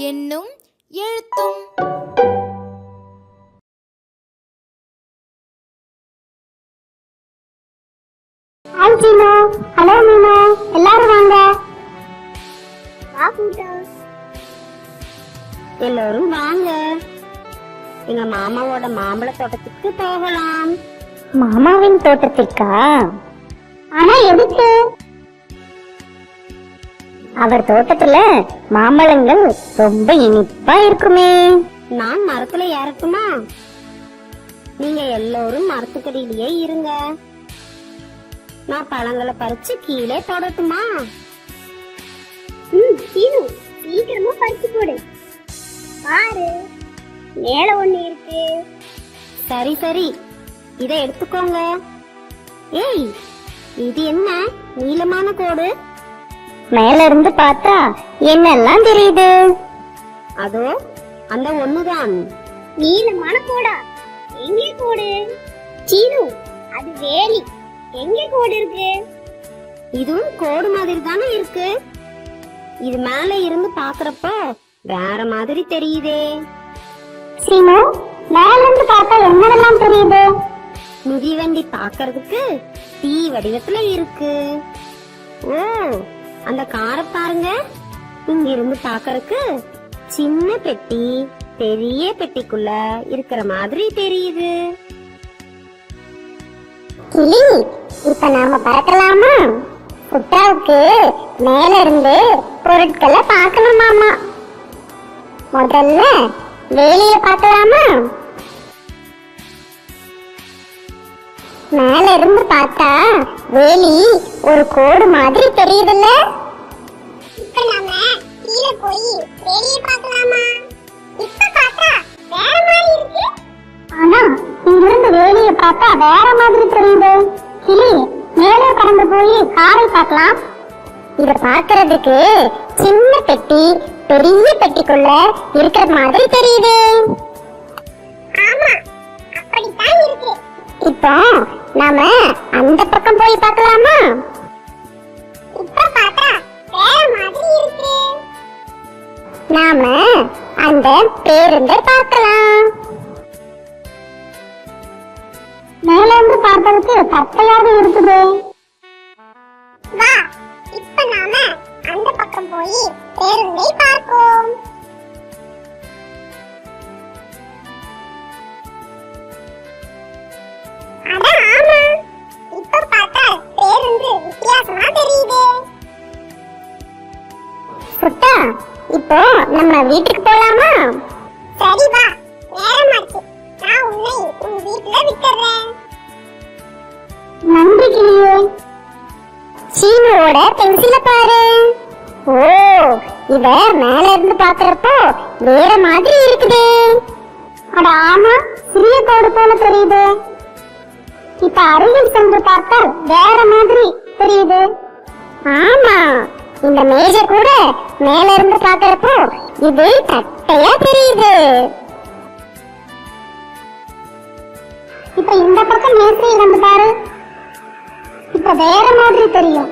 என்னும் எழுத்தும் hi Seenu hello மீனு எல்லாரும் வாங்க எல்லாரும் வாங்க. எங்க மாமாவோட மாம்பழ தோட்டத்துக்கு போகலாம். மாமாவின் தோட்டத்திற்கா? ஆனா எதுக்கு? அவர் தோட்டத்துல மாம்பழங்கள் ரொம்ப இனிப்பா இருக்குமே. நான் மரத்துல ஏறட்டுமா? நீங்க எல்லோரும் மரத்துக்கடியிலேயே இருங்க. நான் பழங்களை பறிச்சு கீழே போடட்டுமா? ம் சீனு சீக்கிரமா பறிச்சு போடு. பாரு. மேல ஒண்ணு இருக்கு. சரி சரி. இத எடுத்துக்கோங்க. ஏய் இது என்ன? நீளமான கோடு. மேல இருந்து பார்த்தா என்னெல்லாம் தெரியுது? அதோ அந்த ஒண்ணுதான். நீளமான கோடா. எங்கே கோடு சீனு அது வேலி. எங்க கோடு இருக்கு? இதுவும் கோடு மாதிரி தானே இருக்கு. இது மேல இருந்து பாக்குறப்ப வேற மாதிரி தெரியுதே. சீனு மேல இருந்து பார்த்தா என்னெல்லாம் தெரியுது? மிதிவண்டி பாக்குறதுக்கு தீ வடிவத்துல இருக்கு. ஓ அந்த காரை பாருங்க. இங்க இருந்து பாக்குறதுக்கு சின்ன பெட்டி பெரிய பெட்டிக்குள்ள இருக்கிற மாதிரி தெரியுது. கிளி இப்ப நாம பறக்கலாமா? குட்டாவுக்கு மேல இருந்து பொருட்களை பார்க்கணுமாமா? முதல்ல வேலிய பார்க்கலாமா? மேல இருந்து பார்த்தா வேலி ஒரு கோடு மாதிரி தெரியுதுல்ல? இப்ப நாம கீழே போய் வேலிய பார்க்கலாமா? பார்த்தா வேற மாதிரி தெரியுது. கிளி மேலே கடந்து போய் காரை பார்க்கலாம். இத பார்க்கிறதுக்கு சின்ன பெட்டி பெரிய பெட்டிக்குள்ள இருக்கிற மாதிரி தெரியுது. இப்போ நாம அந்த பக்கம் போய் பார்க்கலாமா? நாம அந்த பேருந்தை பார்க்கலாம். பார்ப்பதற்கு பட்டையாக இருக்குது. வா இப்ப நாம அந்த பக்கம் போய் பேருந்தை பார்ப்போம். இப்போ நம்ம வீட்டுக்கு போலாமா? சரி வா நேரமாச்சு. நான் உன்னை உன் வீட்டுல விட்டுறேன். சீனுவோட பென்சில பாரு. ஓ இத மேல இருந்து பாக்குறப்போ வேற மாதிரி இருக்குதே. அட ஆமா சிறிய கோடு போல தெரியுது. இப்ப அருகில் சென்று பார்த்தால் வேற மாதிரி தெரியுது. ஆமா இந்த மேஜை கூட மேல இருந்து பாக்குறப்போ இது தட்டையா தெரியுது. இப்ப இந்த பக்கம் மேசையை வந்து பாரு. இப்ப வேற மாதிரி தெரியும்.